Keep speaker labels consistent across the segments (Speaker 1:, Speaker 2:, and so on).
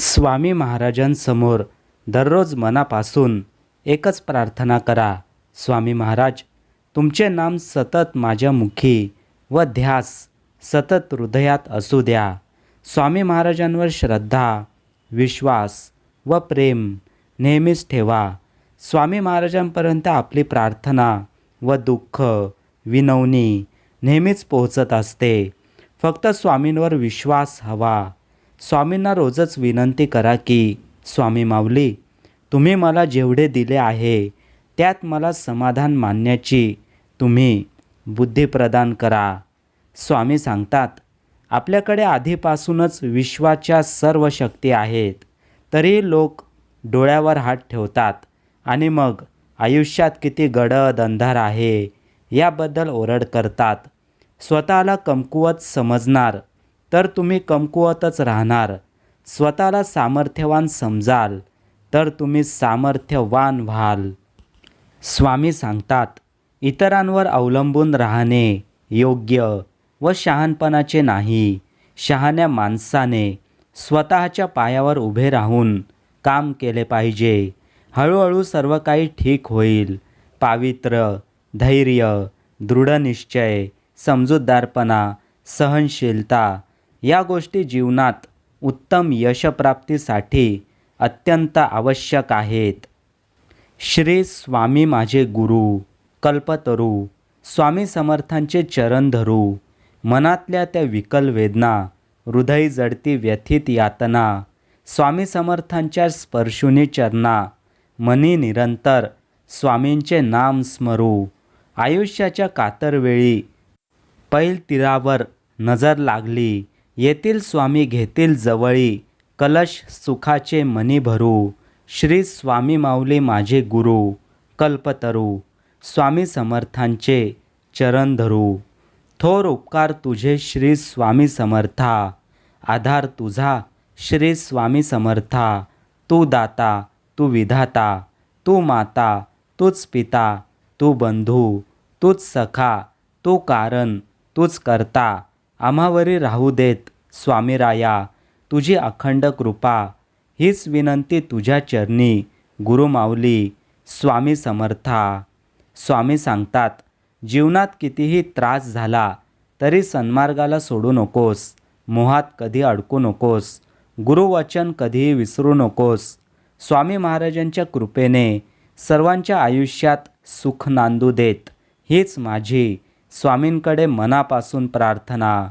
Speaker 1: स्वामी महाराजांसमोर दररोज मनापासून एकच प्रार्थना करा. स्वामी महाराज तुमचे नाम सतत माझ्या मुखी व ध्यास सतत हृदयात असू द्या. स्वामी महाराजांवर श्रद्धा विश्वास व प्रेम नेहमीच ठेवा. स्वामी महाराजांपर्यंत आपली प्रार्थना व दुःख विनवणी नेहमीच पोहोचत असते. फक्त स्वामींवर विश्वास हवा. स्वामींना रोजच विनंती करा की स्वामी माऊली तुम्ही मला जेवढे दिले आहे त्यात मला समाधान मानण्याची तुम्ही बुद्धी प्रदान करा. स्वामी सांगतात आपल्याकडे आधीपासूनच विश्वाच्या सर्व शक्ती आहेत तरी लोक डोळ्यावर हात ठेवतात आणि मग आयुष्यात किती गडद अंधार आहे याबद्दल ओरड करतात. स्वतःला कमकुवत समजणार तर तुम्ही कमकुवतच राहणार. स्वतःला सामर्थ्यवान समजाल तर तुम्ही सामर्थ्यवान व्हाल. स्वामी सांगतात इतरांवर अवलंबून राहणे योग्य व शहाणपणाचे नाही. शहाण्या माणसाने स्वतःच्या पायावर उभे राहून काम केले पाहिजे. हळूहळू सर्व काही ठीक होईल. पावित्र्य धैर्य दृढनिश्चय समजूतदारपणा सहनशीलता या गोष्टी जीवनात उत्तम यशप्राप्तीसाठी अत्यंत आवश्यक आहेत. श्री स्वामी माझे गुरु कल्पतरू स्वामी समर्थांचे चरण धरू मनातल्या त्या विकल वेदना हृदय जडती व्यथित यातना स्वामी समर्थांच्या स्पर्शुनी चरणा मनी निरंतर स्वामींचे नाम स्मरू आयुष्याच्या कातरवेळी पैल तीरावर नजर लागली येतील स्वामी घेतील जवळी कलश सुखाचे मनी भरू. श्री स्वामी माऊली माझे गुरु कल्पतरू. स्वामी समर्थांचे चरण धरू. थोर उपकार तुझे श्री स्वामी समर्था. आधार तुझा श्री स्वामी समर्था. तू दाता तू विधाता तू माता तूच पिता तू बंधू तूच सखा तू कारण तूच करता. आम्हावरी राहू देत स्वामीराया तुझी अखंड कृपा हीच विनंती तुझ्या चरणी गुरुमाऊली स्वामी समर्था. स्वामी सांगतात जीवनात कितीही त्रास झाला तरी सन्मार्गाला सोडू नकोस मोहात कधी अडकू नकोस गुरुवचन कधीही विसरू नकोस. स्वामी महाराजांच्या कृपेने सर्वांच्या आयुष्यात सुख नांदू देत हीच माझी स्वामींकडे मनापासून प्रार्थना.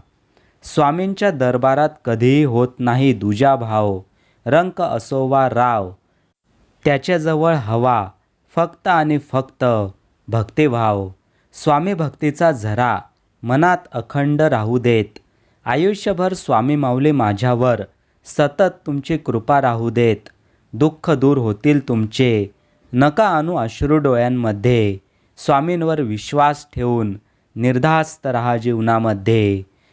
Speaker 1: स्वामींच्या दरबारात कधीही होत नाही दुजा भाव रंक असो वा राव. त्याच्याजवळ हवा फक्त आणि फक्त भक्तिभाव. स्वामी भक्तीचा झरा मनात अखंड राहू देत. आयुष्यभर स्वामी माऊली माझ्यावर सतत तुमची कृपा राहू देत. दुःख दूर होतील तुमचे नका आणू अश्रू डोळ्यांमध्ये. स्वामींवर विश्वास ठेवून निर्धास्त राहा जीवनामध्ये.